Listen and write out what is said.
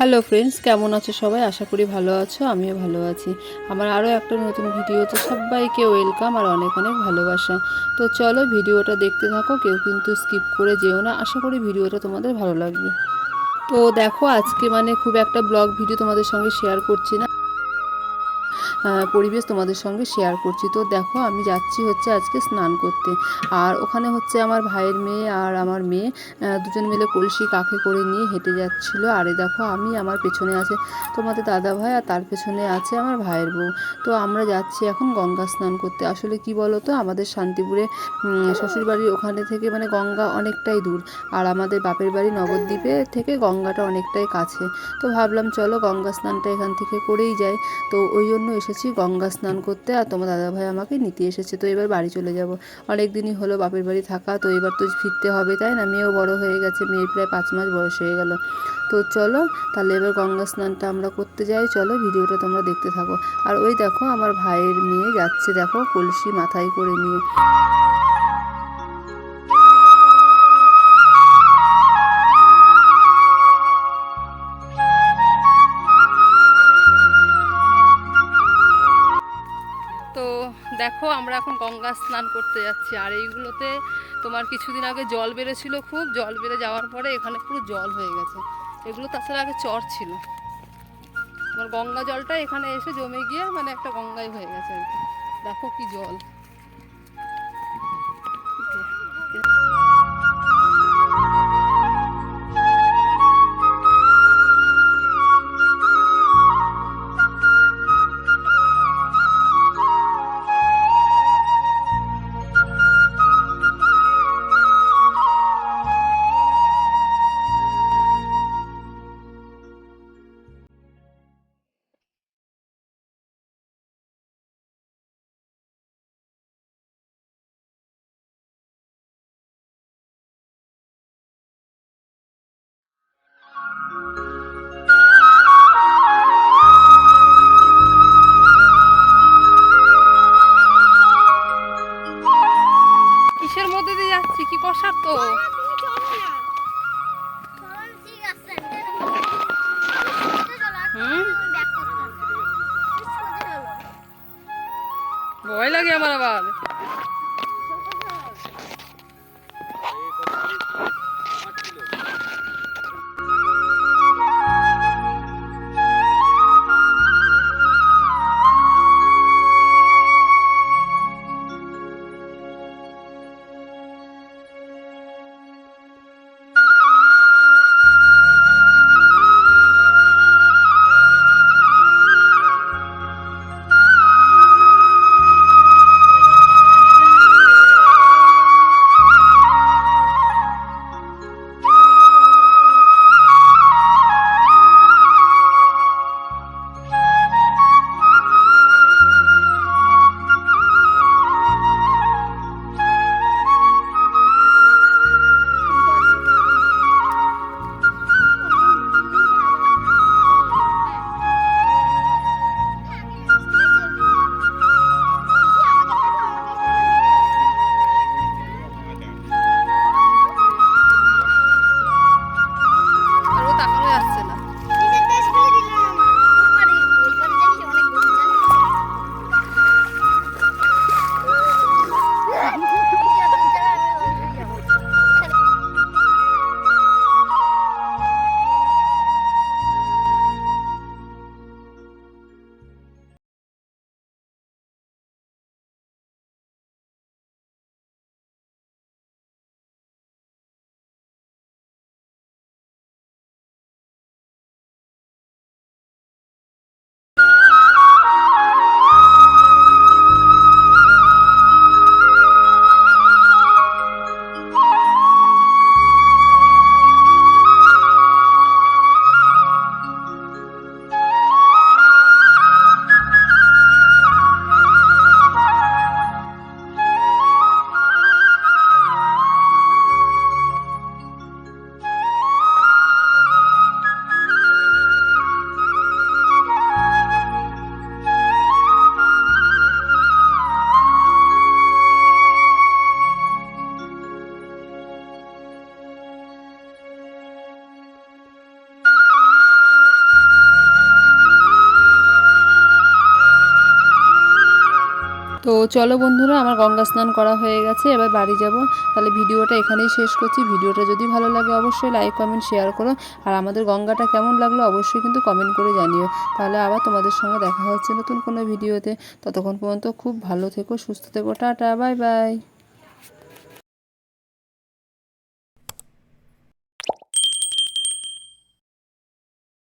Hello friends কেমন আছো সবাই? আশা করি ভালো আছো, আমিও ভালো আছি। আমার আরও একটা নতুন ভিডিওতে সবাইকে ওয়েলকাম আর অনেক অনেক ভালোবাসা। তো চলো ভিডিওটা দেখতে থাকো, কেউ কিন্তু স্কিপ করে যেও না। আশা করি ভিডিওটা তোমাদের ভালো লাগবে। তো দেখো, আজকে মানে খুব একটা ব্লগ ভিডিও তোমাদের সঙ্গে শেয়ার করছি না। পরিবেশ তোমাদের সঙ্গে শেয়ার করছি। তো দেখো, আমি যাচ্ছি হচ্ছে আজকে স্নান করতে। আর ওখানে হচ্ছে আমার ভাইয়ের মেয়ে আর আমার মেয়ে দুজন মিলে কলসি কাকে করে নিয়ে হেঁটে যাচ্ছিল। আরে দেখো, আমি আমার পেছনে আছে তোমাদের দাদা ভাই আর তার পেছনে আছে আমার ভাইয়ের বউ। তো আমরা যাচ্ছি এখন গঙ্গা স্নান করতে। আসলে কি বলো তো আমাদের শান্তিপুরে শ্বশুরবাড়ির ওখানে থেকে মানে গঙ্গা অনেকটাই দূর। আর আমাদের বাপের বাড়ি নবদ্বীপে থেকে গঙ্গাটা অনেকটাই কাছে। তো ভাবলাম চলো গঙ্গা স্নানটা এখান থেকে করেই যাই। তো ওই জন্য এসেছি, গঙ্গা স্নান করতে আর তোমার দাদাভাই আমাকে নিতে এসেছে, তো এবার বাড়ি চলে যাব। অনেক দিনই হলো বাপের বাড়ি থাকা, তো এবার তো ফিরতে হবে, তাই না? মেয়েও বড় হয়ে গেছে, মেয়ের প্রায় পাঁচ মাস বয়স হয়ে গেল। তো চলো, তাহলে এবার গঙ্গা স্নানটা আমরা করতে যাই। চলো ভিডিওটা তোমরা দেখতে থাকো। আর ওই দেখো, আমার ভাইয়ের মেয়ে যাচ্ছে, দেখো, কলসি মাথায় করে নিয়ে। এখন গঙ্গা স্নান করতে যাচ্ছি। আর এইগুলোতে তোমার কিছুদিন আগে জল বেড়েছিল খুব। জল বেড়ে যাওয়ার পরে এখানে পুরো জল হয়ে গেছে। এগুলো তাছাড়া আগে চর ছিল। তোমার গঙ্গা জলটা এখানে এসে জমে গিয়ে মানে একটা গঙ্গাই হয়ে গেছে। আর কি দেখো কি জল। বলছি কি কষার তো? ভয় লাগে আমার আবার। তো চলো বন্ধুরা, আমার গঙ্গা স্নান করা হয়ে গেছে, এবার বাড়ি যাব। তাহলে ভিডিওটা এখানেই শেষ করছি। ভিডিওটা যদি ভালো লাগে অবশ্যই লাইক, কমেন্ট, শেয়ার করো। আর আমাদের গঙ্গাটা কেমন লাগল অবশ্যই কিন্তু কমেন্ট করে জানিও। তাহলে আবার তোমাদের সঙ্গে দেখা হচ্ছে নতুন কোনো ভিডিওতে। ততক্ষণ পর্যন্ত খুব ভালো থেকো, সুস্থ থেকো। Tata, bye bye.